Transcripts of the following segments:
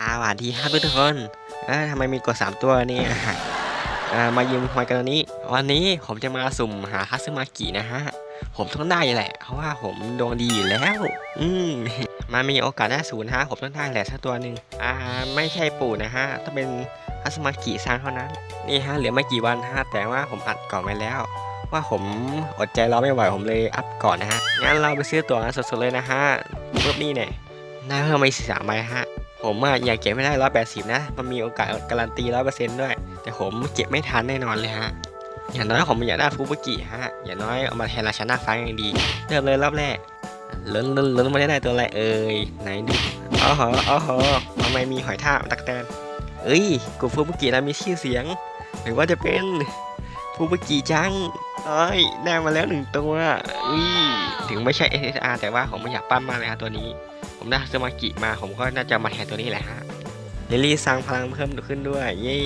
อาวานทีครับทุกคนเอ้ยทำไมมีกดสามตัวเนี่ยอ่ามายืมหอยกันตอนนี้ วันนี้ผมจะมาสุ่มหาคัสึมากินะฮะ ผมต้องได้แหละ เพราะว่าผมดวงดีอยู่แล้ว อืมมันมีโอกาสได้ศูนย์ฮะ ผมต้องได้แหละสักตัวหนึ่งอ่า ไม่ใช่ปู่นะฮะ ต้องเป็นคัสึมากิซังเท่านั้น นี่ฮะ เหลือไม่กี่วันฮะ แต่ว่าผมอัดก่อนไว้แล้ว ว่าผมอดใจรอไม่ไหว ผมเลยอัพก่อนนะฮะ งั้นเราไปซื้อตั๋วสดๆเลยนะฮะรูปนี้เนี่ยได้เพิ่มมาอีกสามใบฮะ ผมอะอยากเก็บไม่ได้ร้อยแปดสิบนะ มันมีโอกาสการันตีร้อยเปอร์เซ็นต์ด้วย แต่ผมเก็บไม่ทันแน่นอนเลยฮะ อย่างน้อยผมอยากได้ฟูบุกิฮะ อย่างน้อยเอามาแทนราชนาฟ้ายังดี เริ่มเลยรอบแรกลุ้นลุ้นลุ้นมาได้ตัวอะไรเอ่ย ไหนดูอ๋อเหออ๋อเหอทำไมมีหอยทากตักแตนเอ้ยกลุ่มฟูบุกิเรามีชื่อเสียง หรือว่าจะเป็นฟูบุกิจังเอ้ยได้มาแล้วหนึ่งตัวอุ้ยถึงไม่ใช่ SSR แต่ว่าผมไม่อยากปั้นมากเลยฮะตัวนี้ ผมได้สมากิมาผมก็น่าจะมาแทนตัวนี้แหละฮะลิลี่สร้างพลังเพิ่มขึ้นด้วยเย้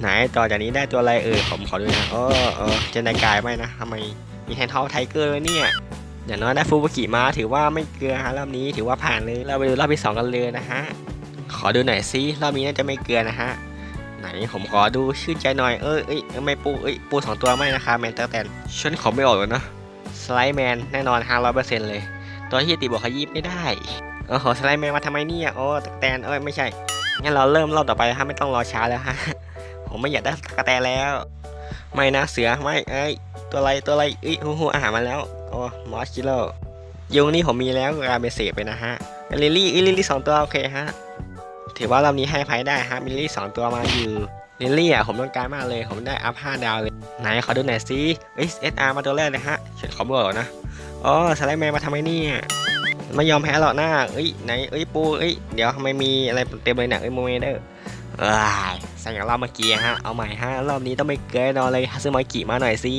ไหนต่อจากนี้ได้ตัวอะไรเออผมขอดูนะโอ้เออเจนไดกายไหมนะทำไมมีแทนทอลไทเกอร์ด้วยเนี่ยอย่างน้อยได้ฟูบุกิมาถือว่าไม่เกลือฮะรอบนี้ถือว่าผ่านเลยเราไปดูรอบที่สองกันเลยนะฮะขอดูหน่อยซิรอบนี้น่าจะไม่เกลือนะฮะไหนผมขอดูชื่นใจหน่อยเออเอ้ยไม่ปูเอ้ยปูสองตัวไม่นะคะแมนเตอร์แตนฉันขอไม่ออกเลยนะสไลด์แมนแน่นอนห้าร้อยเปอร์เซ็นต์เลย ตัวที่ตีบวกขยี้ไม่ได้โอ้โหสไลด์แมนมาทำไมเนี่ยโอ้ตะกแตนเอ้ยไม่ใช่งั้นเราเริ่มรอบต่อไปฮะไม่ต้องรอช้าแล้วฮะผมไม่อยากได้ตะกแตนแล้ว ไม่นะเสือไม่เอ้ยตัวอะไรตัวอะไรเอ้ยฮู้ฮู้อาหารมาแล้วโอ้มอสชิโร่ยุงนี่ผมมีแล้วกาเป็นเศษไปนะฮะลิลลี่อ้ยลิลลี่สองตัวโอเคฮะถือว่ารอบนี้ให้ภัยได้ฮะมีลิลลี่สองตัวมาอยู่ลิลลี่อะผมต้องการมากเลย ผมได้อัพห้าดาวเลยไหนขอดูหน่อยสิเอ้ยเอสอาร์มาตัวแรกเลยฮะฉันขอบอกก่อนนะ อ๋อสไลด์แมนมาทำไมเนี่ยไม่ยอมแพ้หรอกหน้าเอ้ยไหนเอ้ยปูเอ้ยเดี๋ยวทำไมมีอะไรเต็มเลยเนี่ยเอ้ยโมเมเดอร์เอ้ยสั่งอย่างรอบเมื่อกี้ฮะเอาใหม่ฮะรอบนี้ต้องไม่เกินนอนเลยฮัซึมากิมาหน่อยสิ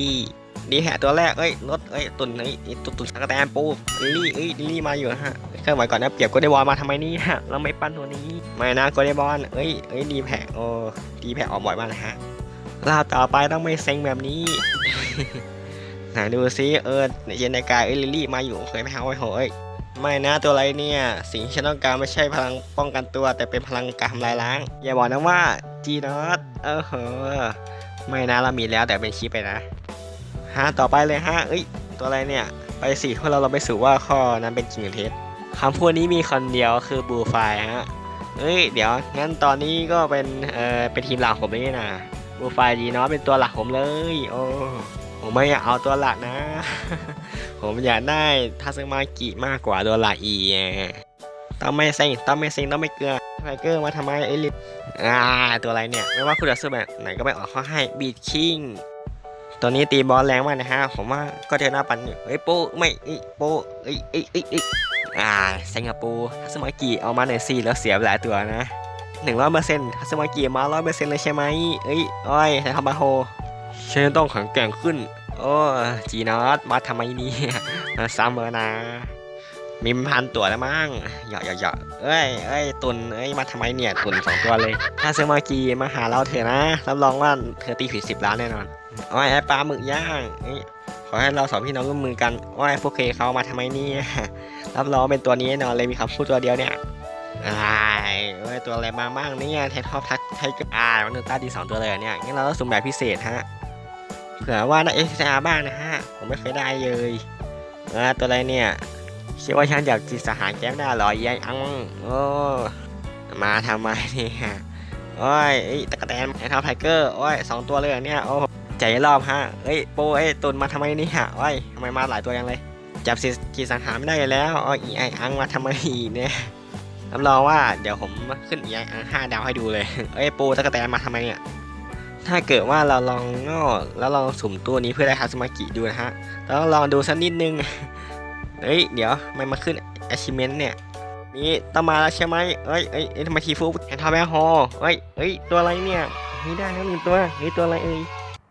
ดีแหะตัวแรกเอ้ยรถเอ้ยตุนเอ้ยตุนตุนสักแตนปูลี่เอ้ยลี่มาอยู่ฮะเคลื่อนไหวก่อนนะเปรียบก็ได้บอลมาทำไมเนี่ยเราไม่ปั้นตัวนี้ไม่นะก็ได้บอลเอ้ยเอ้ยดีแผลโอ้ดีแผลออกบ่อยมากนะฮะรอบต่อไปต้องไม่เซ็งแบบนี้ ไหนดูซิเออเย็นในกายเอลิลี่มาอยู่เคยไหมฮะโอ้ยโหยไม่นะตัวอะไรเนี่ย สิ่งที่ฉันต้องการไม่ใช่พลังป้องกันตัว แต่เป็นพลังการทำลายล้าง อย่าบอกนะว่าจีนอตเออเหอไม่นะเรามีแล้วแต่เป็นชิปไปนะฮะต่อไปเลยฮะเอ้ยตัวอะไรเนี่ย ไปสิพวกเราเราไปสู่ว่าข้อนั้นเป็นจริงหรือเท็จคำพูดนี้มีคนเดียวคือบูไฟฮะเอ้ยเดี๋ยวงั้นตอนนี้ก็เป็นเออเป็นทีมหลักผมเลยนะบูไฟจีนอตเป็นตัวหลักผมเลยโอ้ ผมไม่อยากเอาตัวหลักนะ ผมอยากได้ทัศมากิมากกว่าตัวหลักอีต้องไม่เซ็งต้องไม่เซ็งต้องไม่เกลือไทเกอร์มาทำไมไอ้ลิปอ่าตัวอะไรเนี่ย ไม่ว่าคุณจะซื้อแบบไหนก็ไม่ออกข้อให้บีดคิงตัวนี้ตีบอลแรงมากนะฮะ ผมว่าก็เทน่าปันอยู่เฮ้ยโปไม่เอ้ยโปเอ้ยเอ้ยเอ้ยเอ้ยอ่าเซ็งอะปูทัศมากิเอามาหน่อยสิแล้วเสียหลายตัวนะหนึ่งร้อยเปอร์เซ็นต์ทัศมากิมาร้อยเปอร์เซ็นต์เลยใช่ไหมเอ้ยอ้อยใช้คำบาโฮ ฉันต้องแข็งแกร่งขึ้น โอ้จีนอสมาทำไมนี่มาซ้ำเมอนะมีพันตัวแล้วมั้งเหยาะเหยาะเหยาะเอ้ยเอ้ยตุนเอ้ยมาทำไมเนี่ยตุนสองตัวเลย ถ้าซื้อมากีมาหาเราเถอะนะรับรองว่าเธอตีผิดสิบล้านแน่นอนโอ้ยไอ้ปลาหมึกย่างขอให้เราสองพี่น้องร่วมมือกันโอ้ยพวกเคเขามาทำไมเนี่ยรับรองเป็นตัวนี้แน่นอนเลยมีคำพูดตัวเดียวเนี่ยอ้เอ้ยตัวอะไรมาบ้างเนี่ยเทนท็อปทักไทเกอร์อ่ามันหนึ่งตาดีสองตัวเลยเหรอเนี่ยงั้นเราต้องสุ่มแบบพิเศษฮะ เผื่อว่าได้เอสอาบ้างนะฮะ ผมไม่เคยได้เลยเออตัวอะไรเนี่ยคิดว่าฉันอยากจิตสหายแก้มได้หรอยายอังโอ้มาทำไมเนี่ยโอ้ยไอ้ตะกะแตนไอ้ท็อปไทเกอร์โอ้ยสองตัวเลยเหรอเนี่ยโอ้ใจรอบฮะเอ้ยโปเอ้ยตุนมาทำไมนี่ยโอ้ยทำไมมาหลายตัวยังเลย จับสิจิตสังหารไม่ได้แล้วโอ้ยอีไออังมาทำไมเนี่ยรับรองว่าเดี๋ยวผมขึ้นอีไออังห้าดาวให้ดูเลยเอ้ยโปตะกะแตนมาทำไมเนี่ย ถ้าเกิดว่าเราลองงอแล้วลองสุ่มตัวนี้เพื่อได้คาสมากิดูนะฮะแล้วลองดูสักนิดนึง เฮ้ย เดี๋ยวมันมาขึ้น achievement เนี่ย นี่ต้องมาแล้วใช่ไหมเอ้ยเอ้ยเอ้ยทำไมทีฟูเห็นทาแมฮอเอ้ยเอ้ย ตัวอะไรเนี่ย นี่ได้แล้วหนึ่งตัวนี่ตัวอะไรเอ้ย